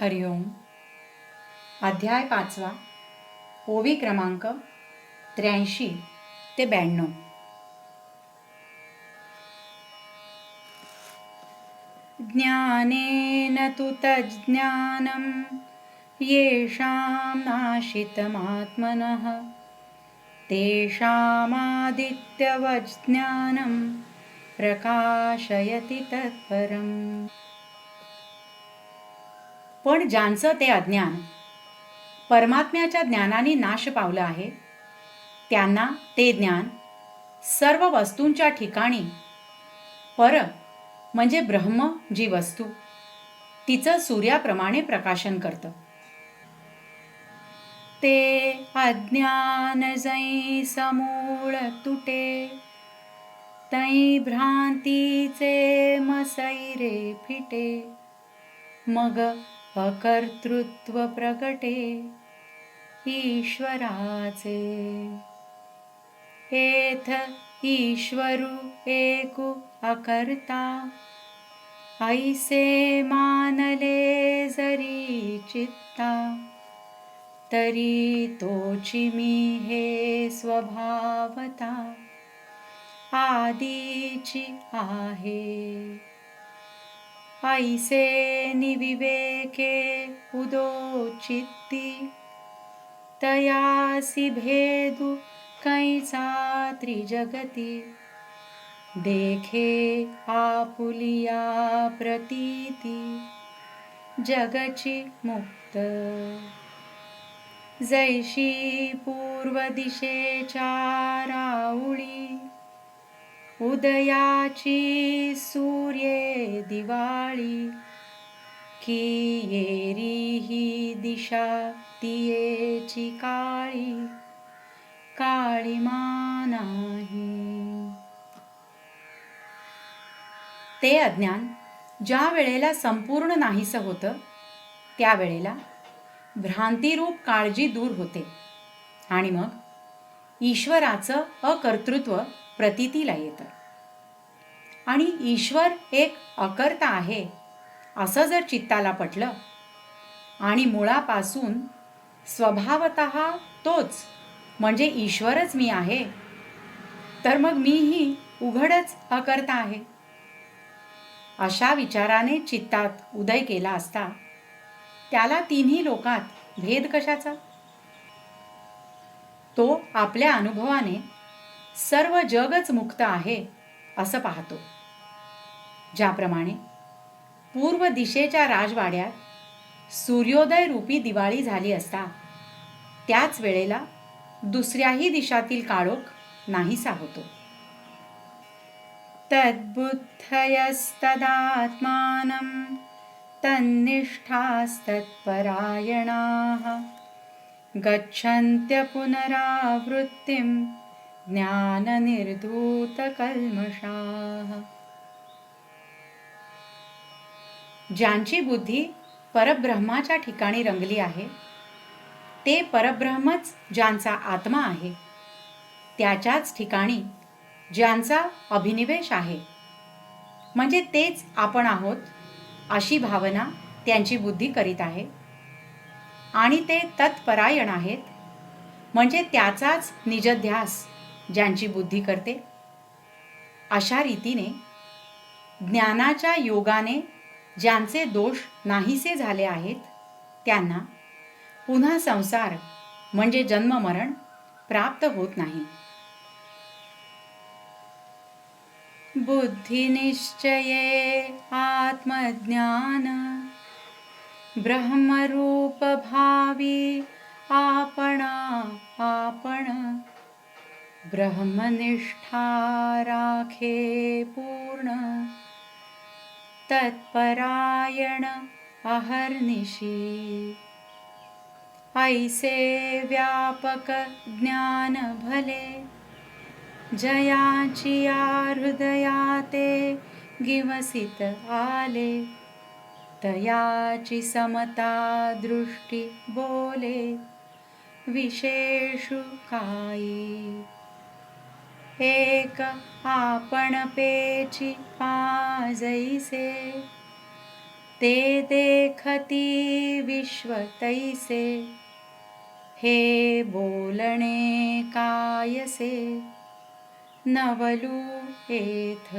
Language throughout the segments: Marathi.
हरिओम अध्याय पाचवा. ओवी क्रमांक त्र्याऐंशी ते ब्याण्णव. ज्ञानेन तु तज्ज्ञानं येषां नाशितमात्मनः तेषामादित्यवज्ज्ञानं प्रकाशयति तत्परम्. पण ज्यांचं ते अज्ञान परमात्म्याच्या ज्ञानाने नाश पावलं आहे त्यांना ते ज्ञान सर्व वस्तूंच्या ठिकाणी पर म्हणजे ब्रह्म जी वस्तू तिचं सूर्याप्रमाणे प्रकाशन करतं. ते अज्ञान जै समूळ तुटे तै भ्रांतीचे मसैरे फिटे मग अकर्तृत्व प्रगटे ईश्वराचे। एथ ईश्वरू एकू अकर्ता ऐसे मानले जरी चित्ता तरी तोची मी हे स्वभावता आदीची आहे। ऐसे निविवेके उदो चित्ती तयासि भेदु कैसा त्रिजगती देखे आपुलिया प्रतीति। जगची मुक्त। जैशी पूर्व दिशेच्या राऊळी उदयाची सूर्ये दिवाळी की येरी ही दिशा तियेची काळी काळी नाही ते अज्ञान ज्या वेळेला संपूर्ण नाहीसं होतं त्यावेळेला भ्रांतिरूप काळजी दूर होते. आणि मग ईश्वराचं अकर्तृत्व प्रतीतीला येतं. आणि ईश्वर एक अकर्ता आहे असं जर चित्ताला पटलं आणि मुळापासून स्वभावत तोच म्हणजे ईश्वरच मी आहे तर मग मीही उघडच अकर्ता आहे. अशा विचाराने चित्तात उदय केला असता त्याला तिन्ही लोकात भेद कशाचा? तो आपल्या अनुभवाने सर्व जगच मुक्त आहे असं पाहतो. ज्याप्रमाणे पूर्व दिशेच्या राजवाड्यात सूर्योदय रूपी दिवाळी झाली असता त्याच वेळेला दुसऱ्याही दिशातील काळोख नाहीसा होतो. तद्बुद्धयस्तदात्मानं तन्निष्ठास्तत्परायणाः गच्छन्त्य पुनरावृत्तिं ज्ञाननिर्धूतकल्मषाः ज्यांची बुद्धी परब्रह्माच्या ठिकाणी रंगली आहे ते परब्रह्मच ज्यांचा आत्मा आहे त्याच्याच ठिकाणी ज्यांचा अभिनिवेश आहे. म्हणजे तेच आपण आहोत अशी भावना त्यांची बुद्धी करीत आहे. आणि ते तत्परायण आहेत म्हणजे त्याचाच निजध्यास ज्यांची बुद्धी करते. अशा रीतीने ज्ञानाच्या योगाने ज्यांचे दोष नाहीसे झाले आहेत त्यांना पुन्हा संसार म्हणजे जन्ममरण प्राप्त होत नाही. बुद्धिनिश्चये आत्मज्ञान ब्रह्मरूपभावी आपणा आपण ब्रह्मनिष्ठा राखे पूर्ण। तत्परायण अहर्निशी। ऐसे व्यापक ज्ञान भले। जयाचिया हृदयाते गिवसित आले। तयाची समता दृष्टी बोले। विशेषु कायी। एक आपण पेची पाजैसे ते देखती विश्व तैसे हे बोलणे कायसे नवलू एथ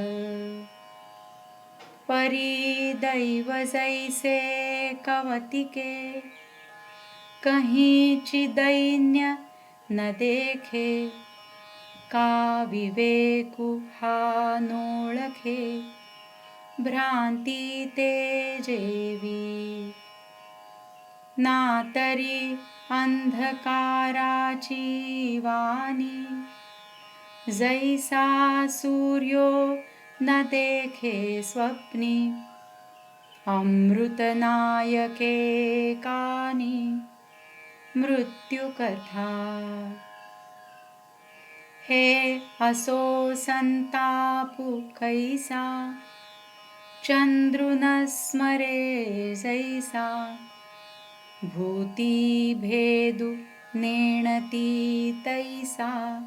परी दैव जैसे कवतिके कहीची दैन्य न देखे। का विवेकु हा नोळखे भ्रांती ते जेवी ना तरी अंधकाराची वाणी जैसा सूर्यो न देखे स्वप्नी अमृतनायके कानी मृत्युकथा असो संतापु कैसा चंद्रुन स्मरे जैसा। भूती भेदु नेणती तैसा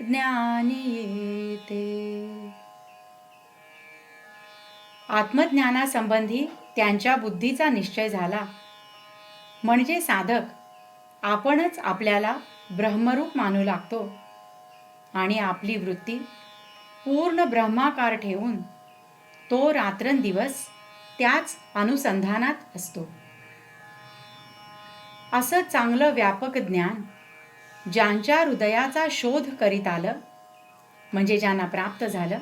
ज्ञानी येते। आत्मज्ञानासंबंधी त्यांच्या बुद्धीचा निश्चय झाला. म्हणजे साधक आपणच आपल्याला ब्रह्मरूप मानू लागतो. आणि आपली वृत्ती पूर्ण ब्रह्माकार ठेवून तो रात्रंदिवस त्याच अनुसंधानात असतो. असं चांगलं व्यापक ज्ञान ज्यांच्या हृदयाचा शोध करीत आलं म्हणजे ज्यांना प्राप्त झालं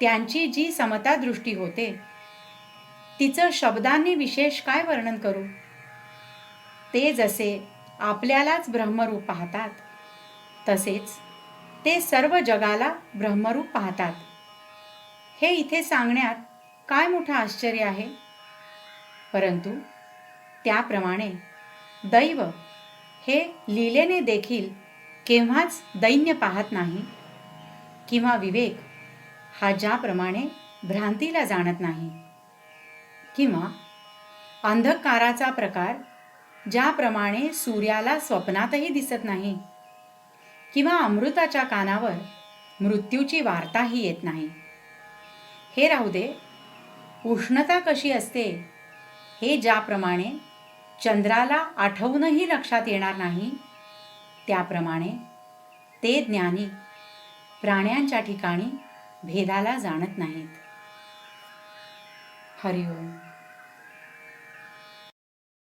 त्यांची जी समता दृष्टी होते तिचं शब्दांनी विशेष काय वर्णन करू? ते जसे आपल्यालाच ब्रह्मरूप पाहतात तसेच ते सर्व जगाला ब्रह्मरूप पाहतात. हे इथे सांगण्यात काय मोठं आश्चर्य आहे? परंतु त्याप्रमाणे दैव हे लिलेने देखील केव्हाच दैन्य पाहत नाही किंवा विवेक हा ज्याप्रमाणे भ्रांतीला जाणत नाही किंवा अंधकाराचा प्रकार ज्याप्रमाणे सूर्याला स्वप्नातही दिसत नाही किंवा अमृताच्या कानावर मृत्यूची वार्ताही येत नाही. हे राहू दे उष्णता कशी असते हे ज्याप्रमाणे चंद्राला आठवूनही लक्षात येणार नाही त्याप्रमाणे ते ज्ञानी प्राण्यांच्या ठिकाणी भेदाला जाणत नाहीत. हरिओम.